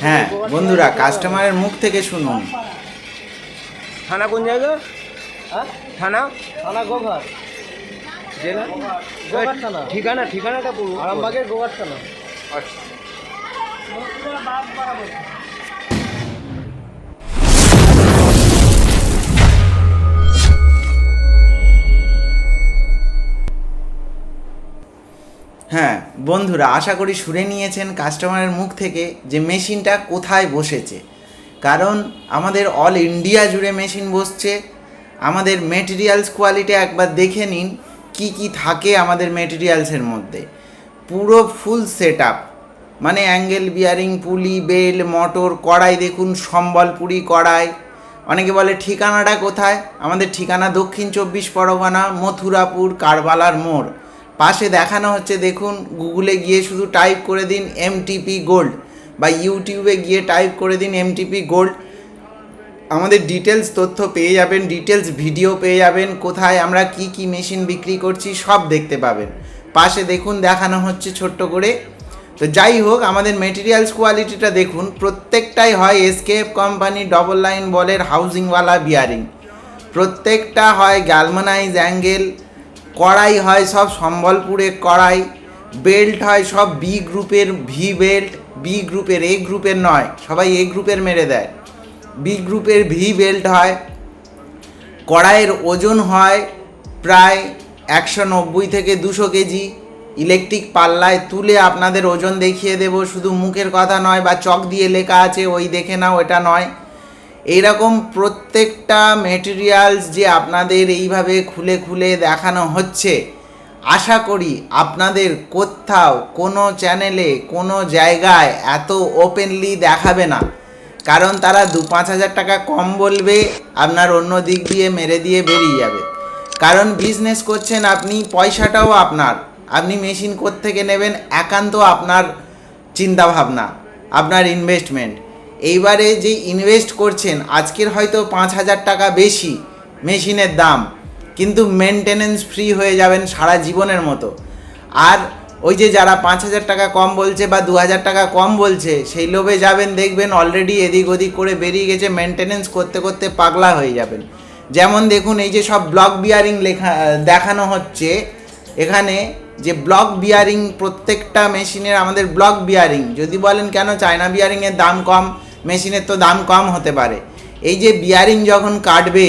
হ্যাঁ বন্ধুরা কাস্টমারের মুখ থেকে শুনুন। থানা কোন জায়গা? হ্যাঁ? থানা? থানা গোঘাট। জেলা? গোঘাট থানা। ঠিকানা ঠিকানাটা পুরো আরামবাগের গোঘাট থানা। আচ্ছা। হ্যাঁ বন্ধুরা, আশা করি শুনে নিয়েছেন কাস্টমারের মুখ থেকে যে মেশিনটা কোথায় বসেছে। কারণ আমাদের অল ইন্ডিয়া জুড়ে মেশিন বসছে। আমাদের মেটেরিয়ালস কোয়ালিটি একবার দেখে নিন, কি কি থাকে আমাদের মেটেরিয়ালসের মধ্যে। পুরো ফুল সেট আপ মানে angle bearing pulley belt motor কড়াই দেখুন সম্বলপুরি কড়াই। অনেকে বলে, ঠিকানাটা কোথায়? আমাদের ঠিকানা দক্ষিণ চব্বিশ পরগনা, মথুরাপুর, কারবালার মোড়। পাশে দেখানো হচ্ছে, দেখুন, গুগলে গিয়ে শুধু টাইপ করে দিন এমটিপি গোল্ড বা ইউটিউবে গিয়ে টাইপ করে দিন এমটিপি গোল্ড আমাদের ডিটেলস তথ্য পেয়ে যাবেন, ডিটেলস ভিডিও পেয়ে যাবেন, কোথায় আমরা কি কি মেশিন বিক্রি করছি সব দেখতে পাবেন। পাশে দেখুন, দেখানো হচ্ছে ছোট্ট করে। তো যাই হোক, আমাদের মেটেরিয়ালস কোয়ালিটিটা দেখুন, প্রত্যেকটাই হয় এসকেএফ কোম্পানি ডবল লাইন বলের হাউজিংওয়ালা বিয়ারিং প্রত্যেকটা হয় গ্যালমানাইজ অ্যাঙ্গেল কড়াই হয় সব সম্বলপুরের কড়াই বেল্ট হয় সব বি গ্রুপের ভি বেল্ট বি গ্রুপের এ গ্রুপের নয়, সবাই এ গ্রুপের মেরে দেয়। বি গ্রুপের ভি বেল্ট হয়, কড়াইয়ের ওজন হয় প্রায় একশো নব্বই থেকে দুশো কেজি। ইলেকট্রিক পাল্লায় তুলে আপনাদের ওজন দেখিয়ে দেব, শুধু মুখের কথা নয় বা চক দিয়ে লেখা আছে, ওই দেখে নাও, এটা নয়। এইরকম প্রত্যেকটা মেটেরিয়ালস যে আপনাদের এইভাবে খুলে খুলে দেখানো হচ্ছে, আশা করি আপনাদের কোথাও কোনো চ্যানেলে কোনো জায়গায় এত ওপেনলি দেখাবে না। কারণ তারা দু পাঁচ হাজার টাকা কম বলবে, আপনার অন্য দিক দিয়ে মেরে দিয়ে বেরিয়ে যাবে। কারণ বিজনেস করছেন আপনি, পয়সাটাও আপনার। আপনি মেশিন থেকে নেবেন, একান্ত আপনার চিন্তাভাবনা, আপনার ইনভেস্টমেন্ট এইবারে যে ইনভেস্ট করছেন, আজকের হয়তো পাঁচ হাজার টাকা বেশি মেশিনের দাম, কিন্তু মেনটেনেন্স ফ্রি হয়ে যাবেন সারা জীবনের মতো। আর ওই যে যারা পাঁচ হাজার টাকা কম বলছে বা দু হাজার টাকা কম বলছে, সেই লোভে যাবেন, দেখবেন অলরেডি এদিক ওদিক করে বেরিয়ে গেছে মেনটেনেন্স করতে করতে পাগলা হয়ে যাবেন। যেমন দেখুন, এই যে সব ব্লক বিয়ারিং লেখা, দেখানো হচ্ছে, এখানে যে ব্লক বিয়ারিং প্রত্যেকটা মেশিনের আমাদের ব্লক বিয়ারিং যদি বলেন কেন চায়না বিয়ারিংয়ের দাম কম মেশিনের তো দাম কম হতে পারে। এই যে বিয়ারিং যখন কাটবে,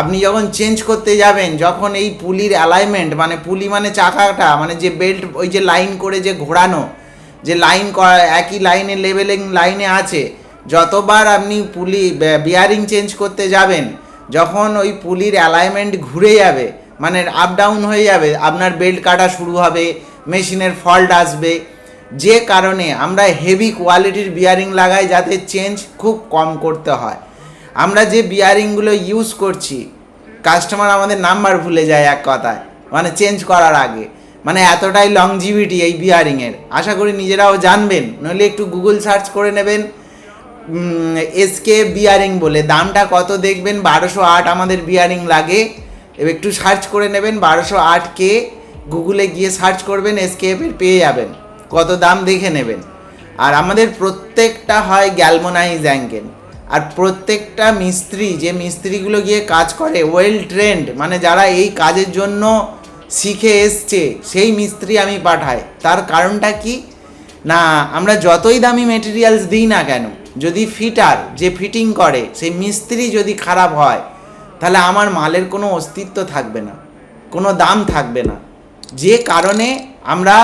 আপনি যখন চেঞ্জ করতে যাবেন, যখন এই পুলির অ্যালাইনমেন্ট মানে পুলি মানে চাকাটা মানে যে বেল্ট ওই যে লাইন করে যে ঘোরানো, যে লাইন একই লাইনে লেভেলিং লাইনে আছে, যতবার আপনি পুলি বিয়ারিং চেঞ্জ করতে যাবেন, যখন ওই পুলির অ্যালাইনমেন্ট ঘুরে যাবে মানে আপ ডাউন হয়ে যাবে, আপনার বেল্ট কাটা শুরু হবে, মেশিনের ফল্ট আসবে যে কারণে আমরা হেভি কোয়ালিটির বিয়ারিং লাগাই যাতে চেঞ্জ খুব কম করতে হয়। আমরা যে বিয়ারিংগুলো ইউজ করছি কাস্টমার আমাদের নাম্বার ভুলে যায় এক কথায় মানে চেঞ্জ করার আগে। মানে এতটাই লংজিভিটি এই বিয়ারিংয়ের আশা করি নিজেরাও জানবেন, নইলে একটু গুগল সার্চ করে নেবেন এসকে বিয়ারিং বলে। দামটা কত দেখবেন? বারোশো আট আমাদের বিয়ারিং লাগে। একটু সার্চ করে নেবেন, বারোশো আট কে গুগলে গিয়ে সার্চ করবেন এসকেএফের পেয়ে যাবেন। কত দাম দেখে নেবেন। আর আমাদের প্রত্যেকটা হয় গ্যালমোনাইজ অ্যাঙ্গেল আর প্রত্যেকটা মিস্ত্রি, যে মিস্ত্রিগুলো গিয়ে কাজ করে ওয়েল ট্রেন্ড মানে যারা এই কাজের জন্য শিখে এসছে, সেই মিস্ত্রি আমি পাঠাই। তার কারণটা কি? না, আমরা যতই দামি মেটেরিয়ালস দিই না কেন, যদি ফিটার যে ফিটিং করে, সেই মিস্ত্রি যদি খারাপ হয়, তাহলে আমার মালের কোনো অস্তিত্ব থাকবে না, কোনো দাম থাকবে না। যে কারণে আমরা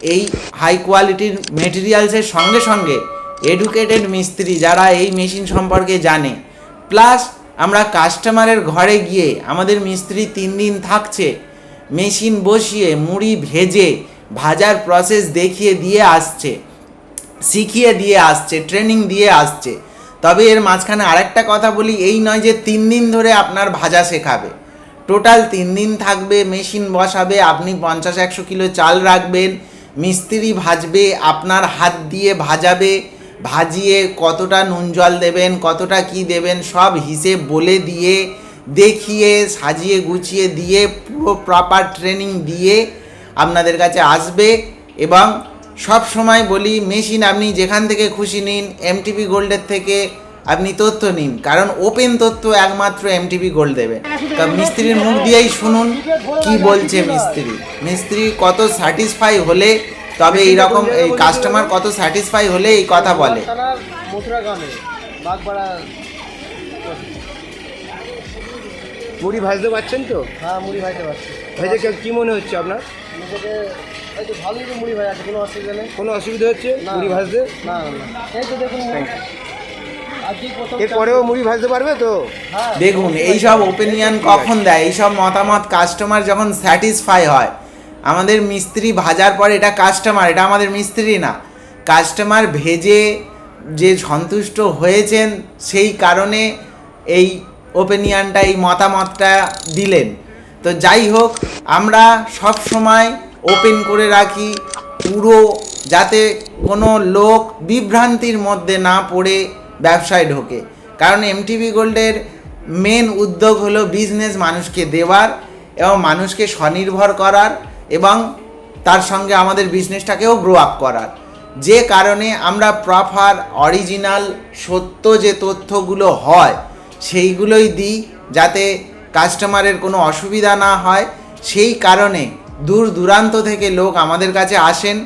এই হাই কোয়ালিটির মেটেরিয়ালসের সঙ্গে সঙ্গে এডুকেটেড মিস্ত্রি যারা এই মেশিন সম্পর্কে জানে। প্লাস আমরা কাস্টমারের ঘরে গিয়ে আমাদের মিস্ত্রি তিন দিন থাকছে মেশিন বসিয়ে, মুড়ি ভেজে, ভাজার প্রসেস দেখিয়ে দিয়ে আসছে, শিখিয়ে দিয়ে আসছে ট্রেনিং দিয়ে আসছে। তবে এর মাঝখানে আরেকটা কথা বলি, এই নয় যে তিন দিন ধরে আপনার ভাজা শেখাবে। টোটাল তিন দিন থাকবে মেশিন বসাবে, আপনি পঞ্চাশ একশো কিলো চাল রাখবেন মিস্ত্রি ভাজবে, আপনার হাত দিয়ে ভাজাবে, ভাজিয়ে কতটা নুন জল দেবেন, কতটা কি দেবেন, সব হিসেব বলে দিয়ে, দেখিয়ে, সাজিয়ে গুছিয়ে দিয়ে, পুরো প্রপার ট্রেনিং দিয়ে আপনাদের কাছে আসবে এবং সব সময় বলি, মেশিন আপনি যেখান থেকে খুশি নিন এমটিপি গোল্ডের থেকে আপনি তথ্য নিন কারণ ওপেন তথ্য একমাত্র এমটিপি গোল্ড দেবে। তা মিস্ত্রির মুখ দিয়েই শুনুন কি বলছে মিস্ত্রি। মিস্ত্রি কত স্যাটিসফাই হলে তবে এইরকম এই কাস্টমার কত স্যাটিসফাই হলে এই কথা বলে। মুড়ি ভাজতে পারছেন তো? হ্যাঁ মুড়ি ভাইতে পারছি। ভেজে কে- কি মনে হচ্ছে আপনার? নিজেকে এই তো ভালোই তো মুড়ি আছে কোনো অসুবিধা নেই। কোনো অসুবিধা হচ্ছে না। মুড়ি ভাজতে? না না এই তো দেখুন এরপরেও মুড়ি ভাজতে পারবে তো? দেখুন, এইসব ওপিনিয়ন কখন দেয়? এইসব মতামত কাস্টমার যখন স্যাটিসফাই হয়, আমাদের মিস্ত্রি ভাজার পর এটা কাস্টমার এটা আমাদের মিস্ত্রি না। কাস্টমার ভেজে যে সন্তুষ্ট হয়েছেন, সেই কারণে এই ওপিনিয়নটা এই মতামতটা দিলেন। তো যাই হোক, আমরা সব সময় ওপেন করে রাখি, পুরো যাতে কোনো লোক বিভ্রান্তির মধ্যে না পড়ে ব্যবসায় ঢোকে। কারণ এমটিভি গোল্ডের মেন উদ্যোগ হলো বিজনেস মানুষকে দেওয়ার এবং মানুষকে স্বনির্ভর করার এবং তার সঙ্গে আমাদের বিজনেসটাকেও গ্রো আপ করার। যে কারণে আমরা প্রপার অরিজিনাল সত্য যে তথ্যগুলো হয়, সেইগুলোই দিই যাতে কাস্টমারের কোনো অসুবিধা না হয়। সেই কারণে দূর দূরান্ত থেকে লোক আমাদের কাছে আসেন।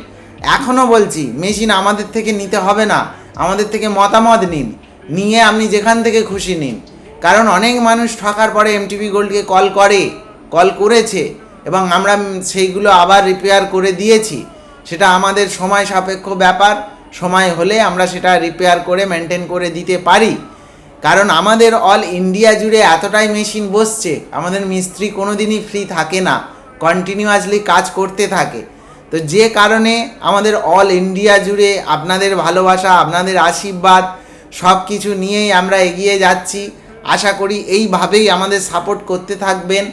এখনও বলছি মেশিন আমাদের থেকে নিতে হবে না। আমাদের থেকে মতামত নিন। নিয়ে আপনি যেখান থেকে খুশি নিন। কারণ অনেক মানুষ ঠকার পরে এমটিভি গোল্ডকে কল করে কল করেছে এবং আমরা সেইগুলো আবার রিপেয়ার করে দিয়েছি। সেটা আমাদের সময় সাপেক্ষ ব্যাপার। সময় হলে আমরা সেটা রিপেয়ার করে মেনটেন করে দিতে পারি। কারণ আমাদের অল ইন্ডিয়া জুড়ে এতটাই মেশিন বসছে, আমাদের মিস্ত্রি কোনো দিনই ফ্রি থাকে না। কন্টিনিউয়াসলি কাজ করতে থাকে। তো যে কারণে আমাদের অল ইন্ডিয়া জুড়ে আপনাদের ভালোবাসা, আপনাদের আশীর্বাদ সব কিছু নিয়েই আমরা এগিয়ে যাচ্ছি। আশা করি এইভাবেই আমাদের সাপোর্ট করতে থাকবেন।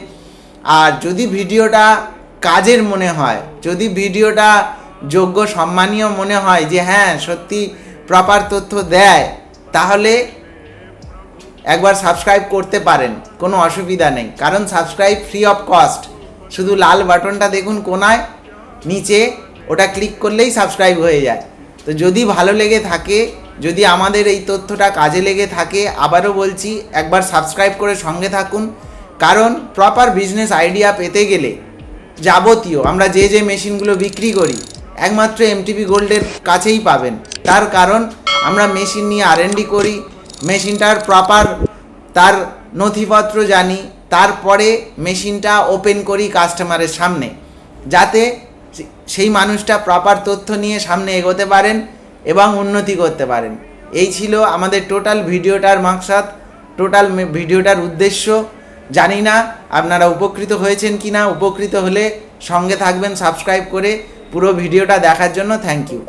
আর যদি ভিডিওটা কাজের মনে হয়, যদি ভিডিওটা যোগ্য সম্মানীয় মনে হয় যে হ্যাঁ সত্যি প্রপার তথ্য দেয়, তাহলে একবার সাবস্ক্রাইব করতে পারেন, কোনো অসুবিধা নেই। কারণ সাবস্ক্রাইব ফ্রি অফ কস্ট শুধু লাল বাটনটা দেখুন কোনায় নিচে ওটা ক্লিক করলেই সাবস্ক্রাইব হয়ে যায়। তো যদি ভালো লেগে থাকে, যদি আমাদের এই তথ্যটা কাজে লেগে থাকে, আবারও বলছি, একবার সাবস্ক্রাইব করে সঙ্গে থাকুন। কারণ প্রপার বিজনেস আইডিয়া পেতে গেলে যাবতীয় আমরা যে যে মেশিনগুলো বিক্রি করি, একমাত্র এমটিপি গোল্ডের কাছেই পাবেন। তার কারণ আমরা মেশিন নিয়ে আর করি, মেশিনটার প্রপার তার নথিপত্র জানি, তারপরে মেশিনটা ওপেন করি কাস্টমারের সামনে। যাতে সেই মানুষটা প্রপার তথ্য নিয়ে সামনে এগোতে পারেন এবং উন্নতি করতে পারেন। এই ছিল আমাদের টোটাল ভিডিওটার মাকসাদ। টোটাল ভিডিওটার উদ্দেশ্য। জানি না আপনারা উপকৃত হয়েছেন কি না উপকৃত হলে সঙ্গে থাকবেন সাবস্ক্রাইব করে পুরো ভিডিওটা দেখার জন্য থ্যাংক ইউ